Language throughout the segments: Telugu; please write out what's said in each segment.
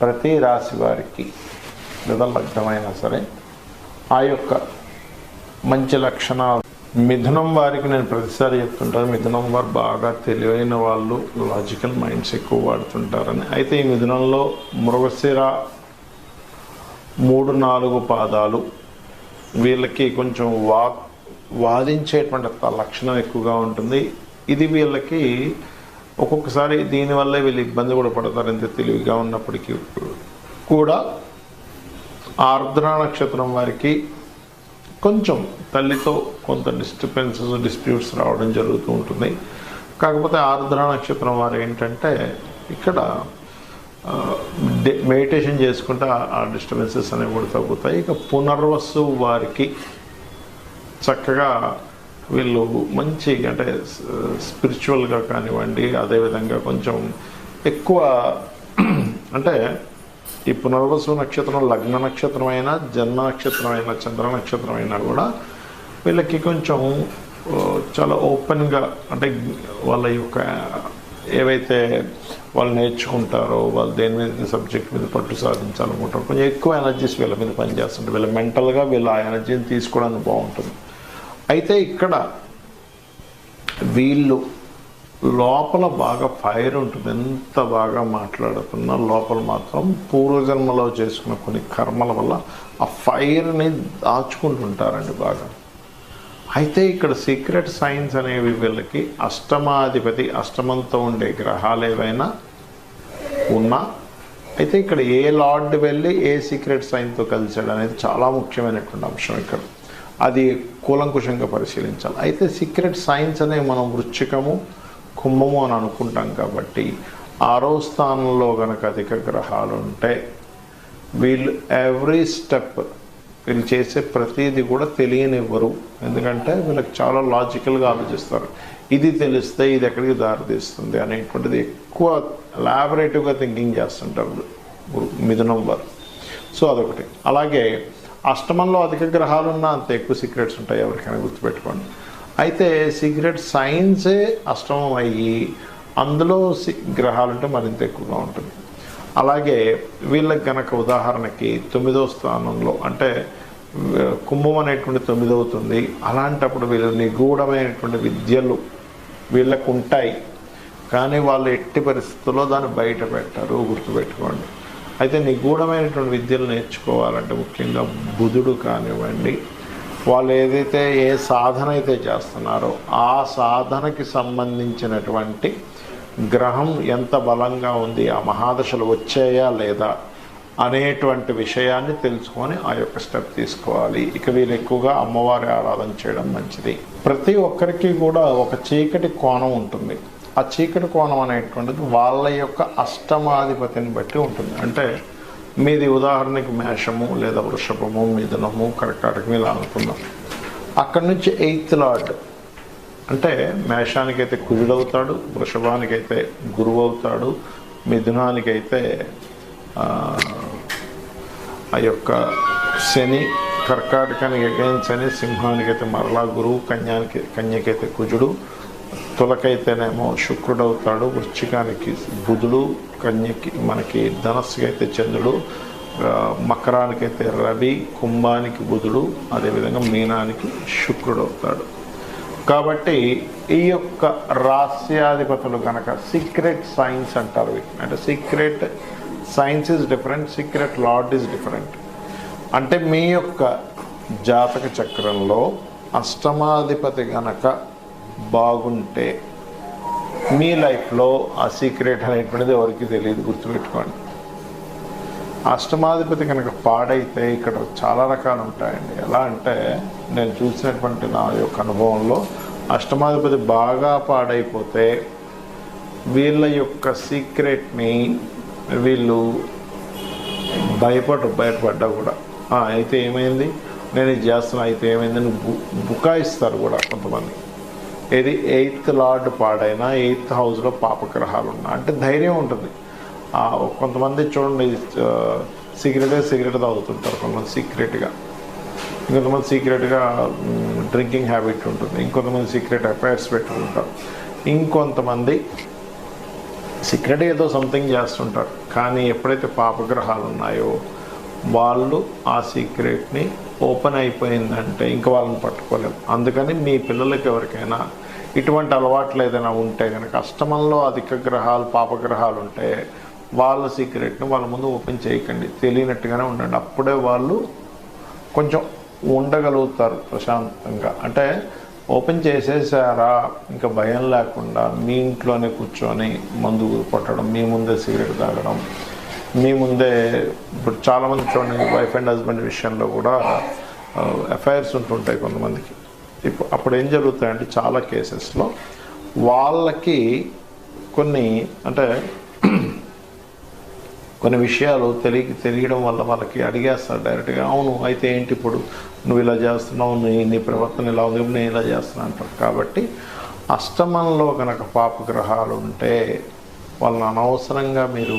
ప్రతి రాశి వారికి లేదా లగ్నమైనా సరే ఆ యొక్క మంచి లక్షణాలు. మిథునం వారికి నేను ప్రతిసారి చెప్తుంటాను మిథునం వారు బాగా తెలివైన వాళ్ళు లాజికల్ మైండ్స్ ఎక్కువ వాడుతుంటారని. అయితే ఈ మిథునంలో మృగశిర మూడు నాలుగు పాదాలు వీళ్ళకి కొంచెం వా వాదించేటువంటి త- లక్షణం ఎక్కువగా ఉంటుంది. ఇది వీళ్ళకి ఒక్కొక్కసారి దీనివల్ల వీళ్ళు ఇబ్బంది కూడా పడతారు ఎంత తెలివిగా ఉన్నప్పటికీ కూడా ఆర్ద్ర నక్షత్రం వారికి కొంచెం తల్లితో కొంత డిస్టర్బెన్సెస్ డిస్ప్యూట్స్ రావడం జరుగుతూ ఉంటుంది. కాకపోతే ఆర్ద్ర నక్షత్రం వారు ఏంటంటే ఇక్కడ మెడిటేషన్ చేసుకుంటే ఆ- ఆ డిస్టర్బెన్సెస్ అనేవి కూడా తగ్గుతాయి. ఇక పునర్వసు వారికి చక్కగా వీళ్ళు మంచి అంటే స్పిరిచువల్గా కానివ్వండి అదేవిధంగా కొంచెం ఎక్కువ అంటే ఈ పునర్వసు నక్షత్రం లగ్న నక్షత్రం అయినా జన్మ నక్షత్రం అయినా చంద్ర నక్షత్రం అయినా కూడా వీళ్ళకి కొంచెం చాలా ఓపెన్గా అంటే వాళ్ళ యొక్క ఏవైతే వాళ్ళు నేర్చుకుంటారో వాళ్ళు దేని మీద సబ్జెక్ట్ మీద పట్టు సాధించాలనుకుంటారో కొంచెం ఎక్కువ ఎనర్జీస్ వీళ్ళ మీద పనిచేస్తుంటారు వీళ్ళ మెంటల్గా వీళ్ళ ఆ ఎనర్జీని తీసుకోవడానికి బాగుంటుంది. అయితే ఇక్కడ వీళ్ళు లోపల బాగా ఫైర్ ఉంటుంది. ఎంత బాగా మాట్లాడుతున్నా లోపల మాత్రం పూర్వజన్మలో చేసుకున్న కొన్ని కర్మల వల్ల ఆ ఫైర్ని దాచుకుంటుంటారండి బాగా. అయితే ఇక్కడ సీక్రెట్ సైన్స్ అనేవి వీళ్ళకి అష్టమాధిపతి అష్టమంతో ఉండే గ్రహాలు ఏవైనా ఉన్నా అయితే ఇక్కడ ఏ లార్డ్ వెళ్ళి ఏ సీక్రెట్ సైన్తో కలిశాడు అనేది చాలా ముఖ్యమైనటువంటి అంశం ఇక్కడ. అది కూలంకుషంగా పరిశీలించాలి. అయితే సీక్రెట్ సైన్స్ అనే మనం వృశ్చికము కుంభము అని అనుకుంటాం కాబట్టి ఆరో స్థానంలో గనక అధిక గ్రహాలు ఉంటే వీళ్ళు ఎవ్రీ స్టెప్ వీళ్ళు చేసే ప్రతిదీ కూడా తెలియనివ్వరు. ఎందుకంటే వీళ్ళకి చాలా లాజికల్గా ఆలోచిస్తారు. ఇది తెలిస్తే ఇది ఎక్కడికి దారితీస్తుంది అనేటువంటిది ఎక్కువ లాబరేటివ్గా థింకింగ్ చేస్తుంటారు మిథునం వారు సో అదొకటి. అలాగే అష్టమంలో అధిక గ్రహాలు ఉన్నా అంత ఎక్కువ సీక్రెట్స్ ఉంటాయి ఎవరికైనా గుర్తుపెట్టుకోండి. అయితే సీక్రెట్ సైన్సే అష్టమం అయ్యి అందులో సి- గ్రహాలు ఉంటే మరింత ఎక్కువగా ఉంటుంది. అలాగే వీళ్ళకి గనక ఉదాహరణకి తొమ్మిదవ స్థానంలో అంటే కుంభం అనేటువంటి తొమ్మిదవుతుంది. అలాంటప్పుడు వీళ్ళు నిగూఢమైనటువంటి విద్యలు వీళ్ళకు ఉంటాయి కానీ వాళ్ళు ఎట్టి పరిస్థితుల్లో దాన్ని బయట పెట్టారు గుర్తుపెట్టుకోండి. అయితే నిగూఢమైనటువంటి విద్యలు నేర్చుకోవాలంటే ముఖ్యంగా బుధుడు కానివ్వండి వాళ్ళు ఏదైతే ఏ సాధన అయితే చేస్తున్నారో ఆ సాధనకి సంబంధించినటువంటి గ్రహం ఎంత బలంగా ఉంది ఆ మహాదశలు వచ్చాయా లేదా అనేటువంటి విషయాన్ని తెలుసుకొని ఆ యొక్క స్టెప్ తీసుకోవాలి. ఇక వీరు ఎక్కువగా అమ్మవారి ఆరాధన చేయడం మంచిది. ప్రతి ఒక్కరికి కూడా ఒక చీకటి కోణం ఉంటుంది. ఆ చీకటి కోణం అనేటువంటిది వాళ్ళ యొక్క అష్టమాధిపతిని బట్టి ఉంటుంది. అంటే మీది ఉదాహరణకి మేషము లేదా వృషభము మిథునము కర్కాటకం ఇలా అనుకుందాం. అక్కడి నుంచి ఎయిత్ లార్డ్. అంటే మేషానికైతే కుజుడవుతాడు వృషభానికైతే గురువు అవుతాడు మిథునానికైతే ఆ, ఆ యొక్క శని కర్కాటకానికి అగైన్ శని సింహానికైతే మరలా గురువు కన్యానికి కన్యకైతే కుజుడు తులకైతేనేమో శుక్రుడు అవుతాడు వృశ్చికానికి బుధుడు కన్యకి మనకి ధనస్సుకి అయితే చంద్రుడు మకరానికి మకరానికైతే రవి కుంభానికి బుధుడు అదేవిధంగా మీనానికి శుక్రుడు అవుతాడు. కాబట్టి ఈ యొక్క రాస్యాధిపతులు కనుక సీక్రెట్ సైన్స్ అంటారు అంటే secret science is different secret lord is different. అంటే మీ యొక్క జాతక చక్రంలో అష్టమాధిపతి గనక బాగుంటే మీ లైఫ్లో ఆ సీక్రెట్ అనేటువంటిది ఎవరికి తెలియదు గుర్తుపెట్టుకోండి. అష్టమాధిపతి కనుక పాడైతే ఇక్కడ చాలా రకాలు ఉంటాయండి. ఎలా అంటే నేను చూసినటువంటి నా యొక్క అనుభవంలో అష్టమాధిపతి బాగా పాడైపోతే వీళ్ళ యొక్క సీక్రెట్ని వీళ్ళు భయపడు బయటపడ్డా కూడా. అయితే ఏమైంది? నేను ఇది చేస్తున్నా అయితే ఏమైందని బు బుకాయిస్తారు కూడా కొంతమంది. ఇది ఎయిత్ లార్డ్ పాడైన ఎయిత్ హౌస్లో పాపగ్రహాలు ఉన్నా అంటే ధైర్యం ఉంటుంది. కొంతమంది చూడండి సిగరెటే సిగరెట్ తాగుతుంటారు కొంతమంది సీక్రెట్గా. ఇంకొంతమంది సీక్రెట్గా డ్రింకింగ్ హ్యాబిట్ ఉంటుంది. ఇంకొంతమంది సీక్రెట్ అఫైర్స్ పెట్టుకుంటారు. ఇంకొంతమంది సీక్రెట్ ఏదో సంథింగ్ చేస్తుంటారు. కానీ ఎప్పుడైతే పాపగ్రహాలు ఉన్నాయో వాళ్ళు ఆ సీక్రెట్ని ఓపెన్ అయిపోయిందంటే ఇంకా వాళ్ళని పట్టుకోలేము అందుకని మీ పిల్లలకి ఎవరికైనా ఇటువంటి అలవాట్లు ఏదైనా ఉంటే కనుక అష్టమంలో అధిక గ్రహాలు పాపగ్రహాలు ఉంటే వాళ్ళ సీక్రెట్ని వాళ్ళ ముందు ఓపెన్ చేయకండి. తెలియనట్టుగానే ఉండండి. అప్పుడే వాళ్ళు కొంచెం ఉండగలుగుతారు ప్రశాంతంగా. అంటే ఓపెన్ చేసేసారా? ఇంకా భయం లేకుండా మీ ఇంట్లోనే కూర్చొని మందు కొట్టడం మీ ముందే సిగరెట్ తాగడం మీ ముందే ఇప్పుడు చాలామంది చూడండి వైఫ్ అండ్ హస్బెండ్ విషయంలో కూడా ఎఫ్ఐఆర్స్ ఉంటుంటాయి కొంతమందికి. ఇప్పుడు అప్పుడు ఏం జరుగుతాయంటే చాలా కేసెస్లో వాళ్ళకి కొన్ని అంటే కొన్ని విషయాలు తెలియ తెలియడం వల్ల వాళ్ళకి అడిగేస్తారు డైరెక్ట్గా అవును అయితే ఏంటి ఇప్పుడు? నువ్వు ఇలా చేస్తున్నావు నీ నీ ప్రవర్తన ఇలా ఉంది నేను ఇలా చేస్తున్నా అంటారు. కాబట్టి అష్టమంలో కనుక పాపగ్రహాలు ఉంటే వాళ్ళని అనవసరంగా మీరు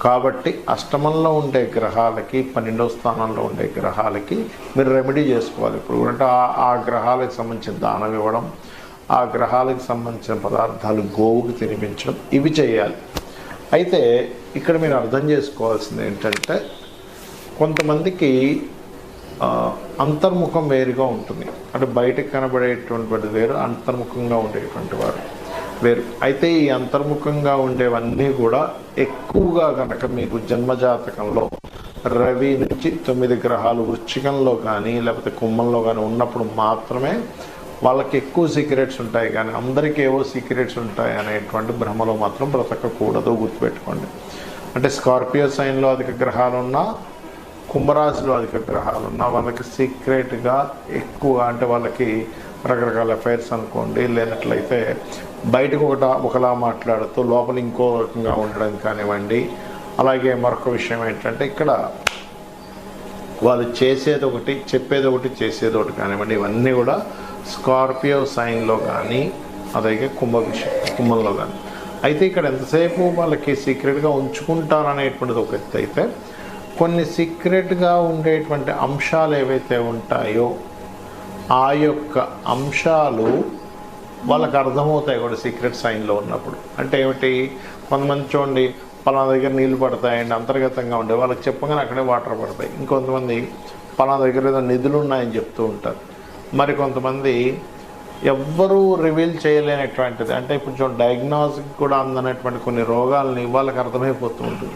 కాబట్టి అష్టమంలో ఉండే గ్రహాలకి పన్నెండవ స్థానంలో ఉండే గ్రహాలకి మీరు రెమెడీ చేసుకోవాలి. ఇప్పుడు అంటే ఆ- ఆ గ్రహాలకు సంబంధించిన దానం ఇవ్వడం ఆ గ్రహాలకు సంబంధించిన పదార్థాలు గోవుకి తినిపించడం ఇవి చేయాలి. అయితే ఇక్కడ మీరు అర్థం చేసుకోవాల్సింది ఏంటంటే కొంతమందికి అంతర్ముఖం వేరుగా ఉంటుంది. అంటే బయటకు కనబడేటువంటి వేరు అంతర్ముఖంగా ఉండేటువంటి వారు వేరు. అయితే ఈ అంతర్ముఖంగా ఉండేవన్నీ కూడా ఎక్కువగా కనుక మీకు జన్మజాతకంలో రవి నుంచి తొమ్మిది గ్రహాలు వృచ్చికంలో కానీ లేకపోతే కుంభంలో కానీ ఉన్నప్పుడు మాత్రమే వాళ్ళకి ఎక్కువ సీక్రెట్స్ ఉంటాయి కానీ అందరికీ ఏవో సీక్రెట్స్ ఉంటాయి అనేటువంటి భ్రమలో మాత్రం బ్రతకకూడదు గుర్తుపెట్టుకోండి. అంటే స్కార్పియో సైన్లో అధిక గ్రహాలు ఉన్నా కుంభరాశిలో అధిక గ్రహాలు ఉన్నా వాళ్ళకి సీక్రెట్గా ఎక్కువ అంటే వాళ్ళకి రకరకాల అఫైర్స్ అనుకోండి లేనట్లయితే బయటకు ఒకట ఒకలా మాట్లాడుతూ లోపల ఇంకో రకంగా ఉండడం కానివ్వండి. అలాగే మరొక విషయం ఏంటంటే ఇక్కడ వాళ్ళు చేసేది ఒకటి చెప్పేది ఒకటి చేసేది ఒకటి కానివ్వండి. ఇవన్నీ కూడా స్కార్పియో సైన్లో కానీ అలాగే కుంభ విషయం కుంభంలో కానీ. అయితే ఇక్కడ ఎంతసేపు వాళ్ళకి సీక్రెట్గా ఉంచుకుంటారనేటువంటిది ఒక ఎత్తు అయితే కొన్ని సీక్రెట్గా ఉండేటువంటి అంశాలు ఏవైతే ఉంటాయో ఆ యొక్క అంశాలు వాళ్ళకి అర్థమవుతాయి కూడా సీక్రెట్ సైన్లో ఉన్నప్పుడు. అంటే ఏమిటి? కొంతమంది చూడండి పలానా దగ్గర నీళ్ళు పడతాయండి అంతర్గతంగా ఉండే. వాళ్ళకి చెప్పగానే అక్కడే వాటర్ పడతాయి. ఇంకొంతమంది పలానా దగ్గర ఏదో నిధులు ఉన్నాయని చెప్తూ ఉంటారు. మరి కొంతమంది ఎవ్వరూ రివీల్ చేయలేనటువంటిది. అంటే ఇప్పుడు చూడండి డయాగ్నోస్కి కూడా అందనటువంటి కొన్ని రోగాలని వాళ్ళకి అర్థమైపోతూ ఉంటుంది.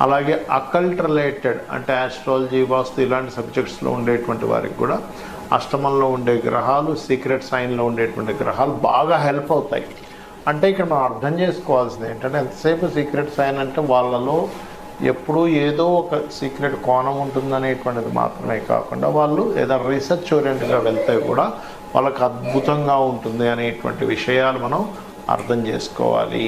అలాగే అకల్ట్ రిలేటెడ్ అంటే ఆస్ట్రాలజీ వాస్తు ఇలాంటి సబ్జెక్ట్స్లో ఉండేటువంటి వారికి కూడా అష్టమంలో ఉండే గ్రహాలు సీక్రెట్ సైన్లో ఉండేటువంటి గ్రహాలు బాగా హెల్ప్ అవుతాయి. అంటే ఇక్కడ మనం అర్థం చేసుకోవాల్సింది ఏంటంటే ఎంతసేపు సీక్రెట్ సైన్ అంటే వాళ్ళలో ఎప్పుడూ ఏదో ఒక సీక్రెట్ కోణం ఉంటుందనేటువంటిది మాత్రమే కాకుండా వాళ్ళు ఏదైనా రీసెర్చ్ ఓరియంట్గా వెళ్తే కూడా వాళ్ళకి అద్భుతంగా ఉంటుంది అనేటువంటి విషయాలు మనం అర్థం చేసుకోవాలి.